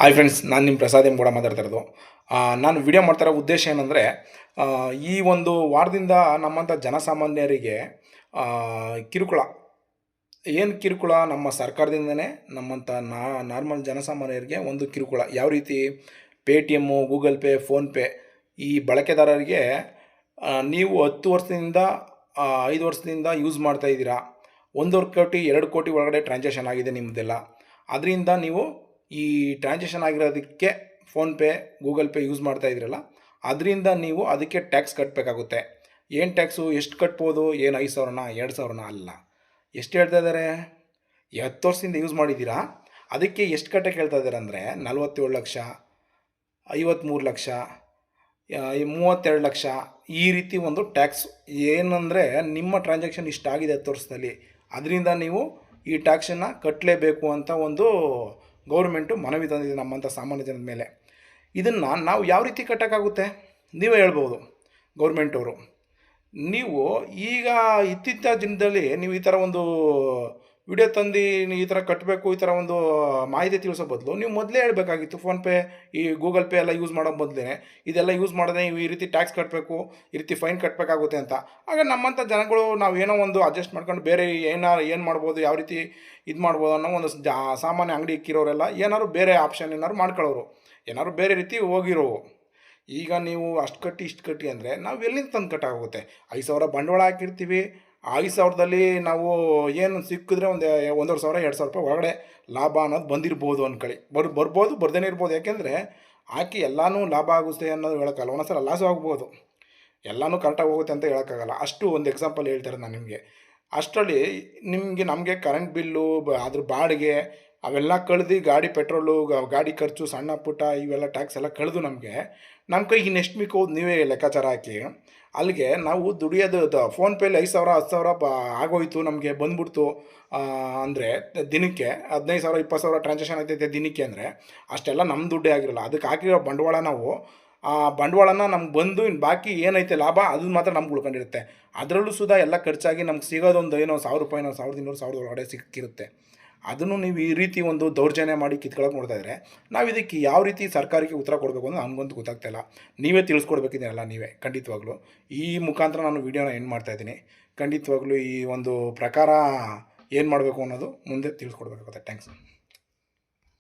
Hi friends ನಾನು ನಿಮ್ಮ Prasad M ಕೂಡ ಮಾತಾಡ್ತಾ ಇರೋದು ನಾನು ವಿಡಿಯೋ ಮಾಡ್ತಾರೋ ಉದ್ದೇಶ ಏನಂದರೆ ಈ ಒಂದು ವಾರದಿಂದ ನಮ್ಮಂಥ ಜನಸಾಮಾನ್ಯರಿಗೆ ಕಿರುಕುಳ. ಏನು ಕಿರುಕುಳ? ನಮ್ಮ ಸರ್ಕಾರದಿಂದನೇ ನಮ್ಮಂಥ ನಾ ನಾರ್ಮಲ್ ಜನಸಾಮಾನ್ಯರಿಗೆ ಒಂದು ಕಿರುಕುಳ. ಯಾವ ರೀತಿ? Paytm Google Pay PhonePe ಈ ಬಳಕೆದಾರರಿಗೆ ನೀವು ಹತ್ತು ವರ್ಷದಿಂದ ಐದು ವರ್ಷದಿಂದ ಯೂಸ್ ಮಾಡ್ತಾ ಇದ್ದೀರಾ. ಒಂದೂವರೆ ಕೋಟಿ, ಎರಡು ಕೋಟಿ ಒಳಗಡೆ ಟ್ರಾನ್ಸಾಕ್ಷನ್ ಆಗಿದೆ ನಿಮ್ಮದೆಲ್ಲ ಅದರಿಂದ ನೀವು ಈ ಟ್ರಾನ್ಸಾಕ್ಷನ್ ಆಗಿರೋದಕ್ಕೆ ಫೋನ್ಪೇ ಗೂಗಲ್ ಪೇ ಯೂಸ್ ಮಾಡ್ತಾ ಇದ್ದೀರಲ್ಲ ಅದರಿಂದ ನೀವು ಅದಕ್ಕೆ ಟ್ಯಾಕ್ಸ್ ಕಟ್ಟಬೇಕಾಗುತ್ತೆ ಏನು ಟ್ಯಾಕ್ಸು ಎಷ್ಟು ಕಟ್ಬೋದು? ಏನು ಐದು ಸಾವಿರನ, ಎರಡು ಸಾವಿರನ? ಅಲ್ಲ. ಎಷ್ಟು ಹೇಳ್ತಾ ಇದ್ದಾರೆ ಹತ್ತು ವರ್ಷದಿಂದ ಯೂಸ್ ಮಾಡಿದ್ದೀರಾ? ಅದಕ್ಕೆ ಎಷ್ಟು ಕಟ್ಟಕ್ಕೆ ಹೇಳ್ತಾ ಇದ್ದಾರೆ ಅಂದರೆ, ನಲ್ವತ್ತೇಳು ಲಕ್ಷ ಐವತ್ತ್ಮೂರು ಲಕ್ಷ ಮೂವತ್ತೆರಡು ಲಕ್ಷ, ಈ ರೀತಿ ಒಂದು ಟ್ಯಾಕ್ಸ್ ಏನಂದರೆ, ನಿಮ್ಮ ಟ್ರಾನ್ಸಾಕ್ಷನ್ ಇಷ್ಟಾಗಿದೆ ಹತ್ತು ವರ್ಷದಲ್ಲಿ. ಅದರಿಂದ ನೀವು ಈ ಟ್ಯಾಕ್ಸನ್ನು ಕಟ್ಟಲೇಬೇಕು ಅಂತ ಒಂದು ಗೌರ್ಮೆಂಟು ಮನವಿ ತಂದಿದೆ ನಮ್ಮಂಥ ಸಾಮಾನ್ಯ ಜನದ ಮೇಲೆ. ಇದನ್ನು ನಾವು ಯಾವ ರೀತಿ ಕಟ್ಟೋಕ್ಕಾಗುತ್ತೆ? ನೀವೇ ಹೇಳ್ಬೋದು, ಗೌರ್ಮೆಂಟವರು. ನೀವು ಈಗ ಇತ್ತೀಚಿನ ದಿನದಲ್ಲಿ ನೀವು ಈ ಥರ ಒಂದು ವಿಡಿಯೋ ತಂದು ಈ ಥರ ಕಟ್ಟಬೇಕು ಈ ಥರ ಒಂದು ಮಾಹಿತಿ ತಿಳಿಸೋ ಬದಲು ನೀವು ಮೊದಲೇ ಹೇಳಬೇಕಾಗಿತ್ತು, ಫೋನ್ಪೇ, ಈ ಗೂಗಲ್ ಪೇ ಎಲ್ಲ ಯೂಸ್ ಮಾಡೋ ಮೊದಲೇ ಇದೆಲ್ಲ ಯೂಸ್ ಮಾಡಿದ್ರೆ ನೀವು ಈ ರೀತಿ ಟ್ಯಾಕ್ಸ್ ಕಟ್ಟಬೇಕು ಈ ರೀತಿ ಫೈನ್ ಕಟ್ಟಬೇಕಾಗುತ್ತೆ ಅಂತ. ಆಗ ನಮ್ಮಂಥ ಜನಗಳು ನಾವು ಏನೋ ಒಂದು ಅಡ್ಜಸ್ಟ್ ಮಾಡ್ಕೊಂಡು ಬೇರೆ ಏನಾರು ಏನು ಮಾಡ್ಬೋದು, ಯಾವ ರೀತಿ ಇದು ಮಾಡ್ಬೋದು ಅನ್ನೋ ಒಂದು ಜಾ, ಸಾಮಾನ್ಯ ಅಂಗಡಿ ಇಕ್ಕಿರೋರೆಲ್ಲ ಏನಾದ್ರು ಬೇರೆ ಆಪ್ಷನ್ ಏನಾದ್ರು ಮಾಡ್ಕೊಳ್ಳೋರು. ಏನಾದ್ರು ಬೇರೆ ರೀತಿ ಹೋಗಿರೋವು. ಈಗ ನೀವು ಅಷ್ಟು ಕಟ್ಟಿ ಇಷ್ಟು ಕಟ್ಟಿ ಅಂದರೆ ನಾವು ಎಲ್ಲಿಂದ ತಂದು ಕಟ್ಟಾಗುತ್ತೆ ಐದು ಸಾವಿರ ಬಂಡವಾಳ ಹಾಕಿರ್ತೀವಿ ಐದು ಸಾವಿರದಲ್ಲಿ ನಾವು ಏನು ಸಿಕ್ಕಿದ್ರೆ ಒಂದು ಒಂದೂವರೆ ಸಾವಿರ, ಎರಡು ಸಾವಿರ ರೂಪಾಯಿ ಒಳಗಡೆ ಲಾಭ ಅನ್ನೋದು ಬಂದಿರ್ಬೋದು ಅಂದ್ಕೊಳ್ಳಿ. ಬರ್, ಬರ್ಬೋದು ಬರ್ದೇ ಇರ್ಬೋದು. ಯಾಕೆಂದರೆ ಹಾಕಿ ಎಲ್ಲನೂ ಲಾಭ ಆಗುತ್ತೆ ಅನ್ನೋದು ಹೇಳೋಕ್ಕಲ್ಲ ಒಂದೊಂದ್ಸಲ ಲಾಸು ಆಗ್ಬೋದು. ಎಲ್ಲನೂ ಕರೆಕ್ಟಾಗಿ ಹೋಗುತ್ತೆ ಅಂತ ಹೇಳೋಕ್ಕಾಗಲ್ಲ. ಅಷ್ಟು ಒಂದು ಎಕ್ಸಾಂಪಲ್ ಹೇಳ್ತಾರೆ ನಾನು ನಿಮಗೆ. ಅಷ್ಟರಲ್ಲಿ ನಿಮಗೆ ನಮಗೆ ಕರೆಂಟ್ ಬಿಲ್ಲು ಅದ್ರ ಬಾಡಿಗೆ ಅವೆಲ್ಲ ಕಳೆದು ಗಾಡಿ ಪೆಟ್ರೋಲು ಗಾಡಿ ಖರ್ಚು, ಸಣ್ಣ ಪುಟ್ಟ ಇವೆಲ್ಲ ಟ್ಯಾಕ್ಸ್ ಎಲ್ಲ ಕಳೆದು ನಮಗೆ ನಮ್ಮ ಕೈಗೆ ಇನ್ನೆಷ್ಟು ಮಿಕ್ಕು ನೀವೇ ಲೆಕ್ಕಾಚಾರ ಹಾಕಿ. ಅಲ್ಲಿಗೆ ನಾವು ದುಡಿಯೋದು ಫೋನ್ಪೇಲಿ ಐದು ಸಾವಿರ, ಹತ್ತು ಸಾವಿರ ಬ, ಆಗೋಯ್ತು ನಮಗೆ ಬಂದ್ಬಿಡ್ತು. ಅಂದರೆ ದಿನಕ್ಕೆ ಹದಿನೈದು ಸಾವಿರ ಇಪ್ಪತ್ತು ಸಾವಿರ ಟ್ರಾನ್ಸಾಕ್ಷನ್ ಆಗ್ತೈತೆ ದಿನಕ್ಕೆ ಅಂದರೆ, ಅಷ್ಟೆಲ್ಲ ನಮ್ಮ ದುಡ್ಡೇ ಆಗಿರಲ್ಲ. ಅದಕ್ಕೆ ಹಾಕಿರೋ ಬಂಡವಾಳ ನಾವು, ಆ ಬಂಡವಾಳನ ನಮ್ಗೆ ಬಂದು ಇನ್ನು ಬಾಕಿ ಏನೈತೆ ಲಾಭ ಅದು ಮಾತ್ರ ನಮ್ಗೆ ಉಳ್ಕೊಂಡಿರುತ್ತೆ. ಅದರಲ್ಲೂ ಸುಧಾ ಎಲ್ಲ ಖರ್ಚಾಗಿ ನಮ್ಗೆ ಸಿಗೋದೊಂದು ಏನೋ ಸಾವಿರ ರೂಪಾಯಿನೋ ಸಾವಿರದ ಇನ್ನೂರು, ಸಾವಿರದ ಒಳಗಡೆ ಸಿಕ್ಕಿರುತ್ತೆ. ಅದನ್ನು ನೀವು ಈ ರೀತಿ ಒಂದು ದೌರ್ಜನ್ಯ ಮಾಡಿ ಕಿತ್ಕೊಳಕ್ಕೆ ನೋಡ್ತಾ ಇದ್ರೆ, ನಾವು ಇದಕ್ಕೆ ಯಾವ ರೀತಿ ಸರ್ಕಾರಕ್ಕೆ ಉತ್ತರ ಕೊಡಬೇಕು ಅಂತ ನನಗಂತೂ ಗೊತ್ತಾಗ್ತಾ ಇಲ್ಲ. ನೀವೇ ತಿಳಿಸ್ಕೊಡ್ಬೇಕಿದ್ದೀನಲ್ಲ ನೀವೇ, ಖಂಡಿತವಾಗ್ಲೂ. ಈ ಮುಖಾಂತರ ನಾನು ವೀಡಿಯೋನ ಏನು ಮಾಡ್ತಾ ಇದ್ದೀನಿ. ಖಂಡಿತವಾಗ್ಲೂ ಈ ಒಂದು ಪ್ರಕಾರ ಏನು ಮಾಡಬೇಕು ಅನ್ನೋದು ಮುಂದೆ ತಿಳಿಸ್ಕೊಡ್ಬೇಕಾಗುತ್ತೆ. ಥ್ಯಾಂಕ್ಸ್